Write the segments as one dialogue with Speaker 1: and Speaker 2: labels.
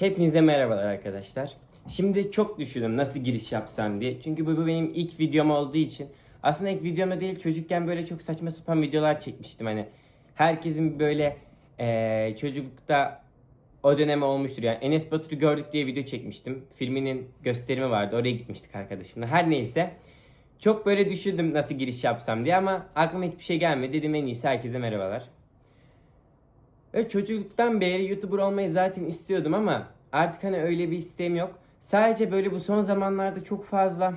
Speaker 1: Hepinize merhabalar arkadaşlar. Şimdi çok düşündüm nasıl giriş yapsam diye. Çünkü bu, bu benim ilk videom olduğu için. Aslında ilk videomda değil çocukken böyle çok saçma sapan videolar çekmiştim. Hani herkesin böyle eee çocuklukta o dönem olmuştur. Yani Enes Batur'u gördük diye video çekmiştim. Filminin gösterimi vardı. Oraya gitmiştik arkadaşımla. Her neyse. Çok böyle düşündüm nasıl giriş yapsam diye ama aklıma hiçbir şey gelmedi. Dedim en iyisi herkese merhabalar. Ve çocukluktan beri YouTuber olmayı zaten istiyordum ama artık hani öyle bir isteğim yok. Sadece böyle bu son zamanlarda çok fazla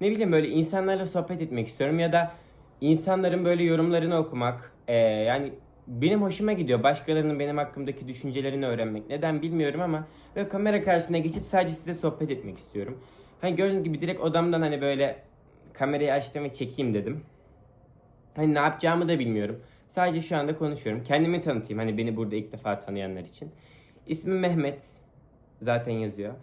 Speaker 1: ne bileyim böyle insanlarla sohbet etmek istiyorum ya da insanların böyle yorumlarını okumak. Ee, yani benim hoşuma gidiyor başkalarının benim hakkımdaki düşüncelerini öğrenmek. Neden bilmiyorum ama böyle kamera karşısına geçip sadece size sohbet etmek istiyorum. Hani gördüğünüz gibi direkt odamdan hani böyle kamerayı açtım ve çekeyim dedim. Hani ne yapacağımı da bilmiyorum. Sadece şu anda konuşuyorum. Kendimi tanıtayım hani beni burada ilk defa tanıyanlar için. İsmim Mehmet. Zaten yazıyor.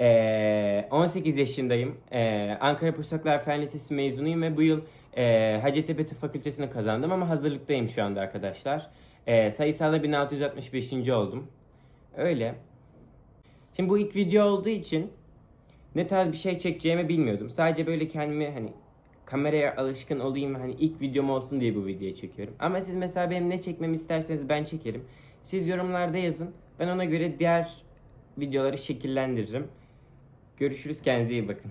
Speaker 1: Ee, 18 yaşındayım. Ee, Ankara Pusaklar Fen Lisesi mezunuyum ve bu yıl e, Hacettepe Tıp Fakültesini kazandım ama hazırlıktayım şu anda arkadaşlar. Ee, sayısalda 1665. oldum. Öyle. Şimdi bu ilk video olduğu için ne tarz bir şey çekeceğimi bilmiyordum. Sadece böyle kendimi hani kameraya alışkın olayım hani ilk videom olsun diye bu videoyu çekiyorum. Ama siz mesela benim ne çekmemi isterseniz ben çekerim. Siz yorumlarda yazın. Ben ona göre diğer videoları şekillendiririm. Görüşürüz kendinize iyi bakın.